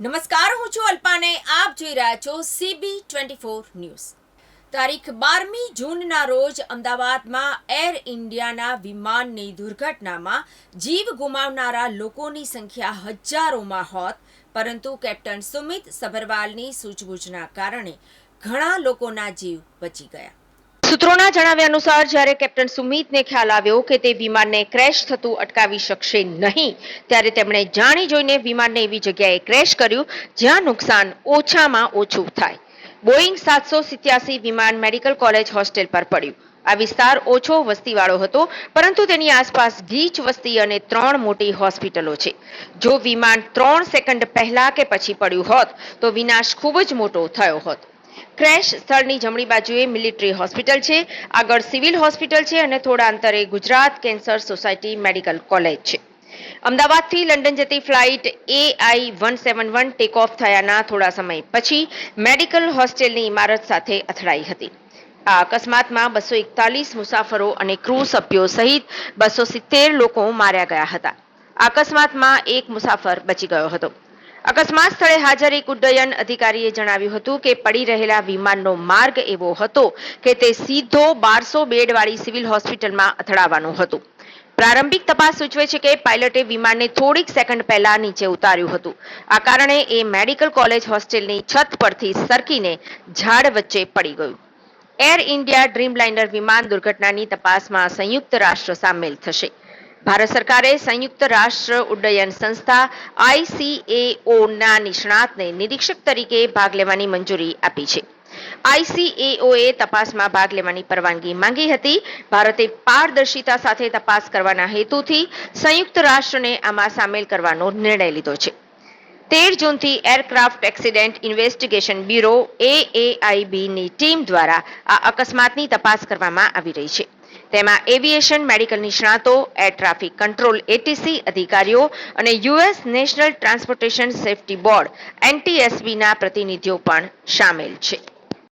નમસ્કાર, હું છું અલ્પાને. આપ જોઈ રહ્યા છો સીબી ટ્વેન્ટી ફોર ન્યૂઝ તારીખ બારમી જૂનના રોજ અમદાવાદમાં એર ઇન્ડિયાના વિમાનની દુર્ઘટનામાં જીવ ગુમાવનારા લોકોની સંખ્યા હજારોમાં હોત, પરંતુ કેપ્ટન સુમિત સભરવાલની સૂઝબૂછના કારણે ઘણા લોકોના જીવ બચી ગયા. સૂત્રોના જણાવ્યા અનુસાર, જ્યારે કેપ્ટન સુમિતને ખ્યાલ આવ્યો કે તે વિમાનને ક્રેશ થતું અટકાવી શકશે નહીં, ત્યારે તેમણે જાણી જોઈને વિમાનને એવી જગ્યાએ ક્રેશ કર્યું, જ્યાં નુકસાન ઓછામાં ઓછું થાય. બોઈંગ સાતસો સિત્યાસી વિમાન મેડિકલ કોલેજ હોસ્ટેલ પર પડ્યું. આ વિસ્તાર ઓછો વસ્તીવાળો હતો, પરંતુ તેની આસપાસ ગીચ વસ્તી અને ત્રણ મોટી હોસ્પિટલો છે. જો વિમાન ત્રણ સેકન્ડ પહેલા કે પછી પડ્યું હોત, તો વિનાશ ખૂબ જ મોટો થયો હોત. ક્રેશ સ્થળની જમણી બાજુએ મિલિટરી હોસ્પિટલ છે. આગળ સિવિલ હોસ્પિટલ છે અને થોડા અંતરે Gujarat cancer society medical college છે. અમદાવાદથી લંડન જતી flight A I one seven one take off થયાના થોડા સમય પછી મેડિકલ હોસ્ટેલની ઇમારત સાથે અથડાઈ હતી. આ અકસ્માતમાં બસો એકતાલીસ મુસાફરો અને ક્રૂ સભ્યો સહિત બસો સિત્તેર લોકો માર્યા ગયા હતા. અકસ્માતમાં એક મુસાફર બચી ગયો હતો. અકસ્માત સ્થળે હાજર એક ઉડ્ડયન અધિકારીએ જણાવ્યું હતું કે પડી રહેલા વિમાનનો માર્ગ એવો હતો કે તે સીધો બારસો બેડવાળી સિવિલ હોસ્પિટલમાં અથડાવાનું હતું. પ્રારંભિક તપાસ સૂચવે છે કે પાયલટે વિમાનને થોડીક સેકન્ડ પહેલા નીચે ઉતાર્યું હતું. આ કારણે એ મેડિકલ કોલેજ હોસ્ટેલની છત પરથી સરકીને ઝાડ વચ્ચે પડી ગયું. એર ઇન્ડિયા ડ્રીમલાઇનર વિમાન દુર્ઘટનાની તપાસમાં સંયુક્ત રાષ્ટ્ર સામેલ થશે. ભારત સરકારે સંયુક્ત રાષ્ટ્ર ઉડ્ડયન સંસ્થા આઈસીએઓ ના નિષ્ણાતને નિરીક્ષક તરીકે ભાગ લેવાની મંજૂરી આપી છે. આઈસીએઓએ તપાસમાં ભાગ લેવાની પરવાનગી માંગી હતી. ભારતે પારદર્શિતા સાથે તપાસ કરવાના હેતુથી સંયુક્ત રાષ્ટ્રને આમાં સામેલ કરવાનો નિર્ણય લીધો છે. તેર જૂનથી એરક્રાફ્ટ એક્સિડન્ટ ઇન્વેસ્ટિગેશન બ્યુરો એએઆઈબીની ટીમ દ્વારા આ અકસ્માતની તપાસ કરવામાં આવી રહી છે. તેમાં એવિએશન મેડિકલ નિષ્ણાતો, એર ટ્રાફિક કંટ્રોલ એટીસી અધિકારીઓ અને US national transportation safety board એનટીએસબીના પ્રતિનિધિઓ પણ સામેલ છે.